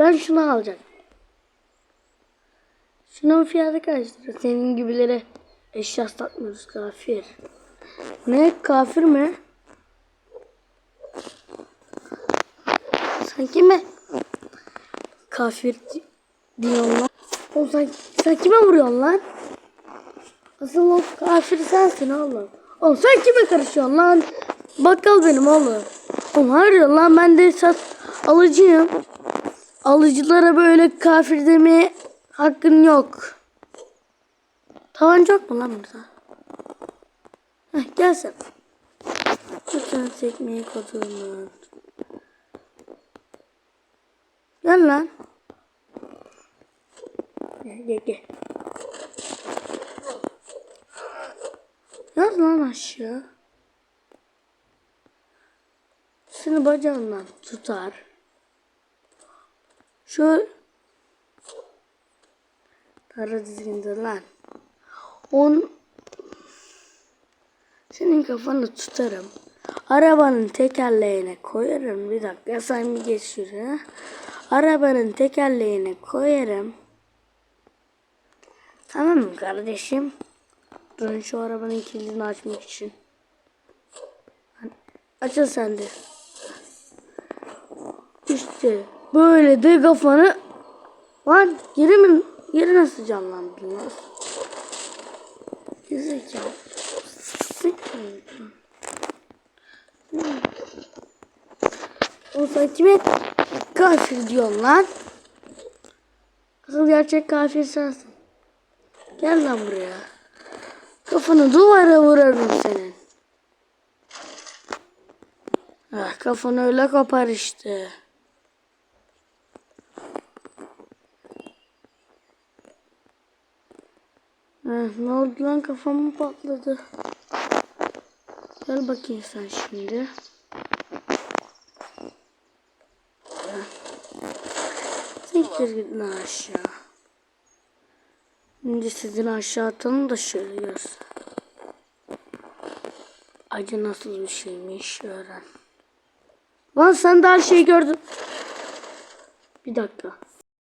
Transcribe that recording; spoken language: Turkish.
Ben şunu alacağım. Şunun fiyatı kaçtır? Senin gibilere eşya satmıyoruz kafir. Ne kafir mi? Sen kime kafir di- diyorsun lan? Oğlum sen, sen kime vuruyorsun lan? Asıl o kafir sensin oğlum. Oğlum sen kime karışıyorsun lan? Bakkal benim oğlum. Oğlum hayır lan ben de sat alıcıyım. Alıcılara böyle kafir demeye hakkın yok. Tabanca yok mu lan burada? Heh, gel sen. Lütfen sekmeyi kodumun. Gel lan. Gel gel gel. Yaz lan aşağı. Seni bacağından tutar. Şöyle. Kara dizgindir lan. On senin kafanı tutarım. Arabanın tekerleğine koyarım. Bir dakika sen bir geç şuraya. Arabanın tekerleğine koyarım. Tamam mı kardeşim? Durun şu arabanın kilidini açmak için. Açıl sen de. İşte böyle de kafanı Lan yeri mi? Yeri nasıl canlandırdın lan? Gezekalı. O sen kime kafir diyorsun lan? Asıl gerçek kafir sensin. Gel lan buraya. Kafanı duvara vurarım senin. Ah, kafanı öyle kopar işte. Ne oldu lan kafam patladı? Gel bakayım sen şimdi. Siktir git lan aşağı. Şimdi sizin aşağı atalım da şöyle görsün. Acı nasıl bir şeymiş öğren. Lan sen de her şeyi gördün. Bir dakika.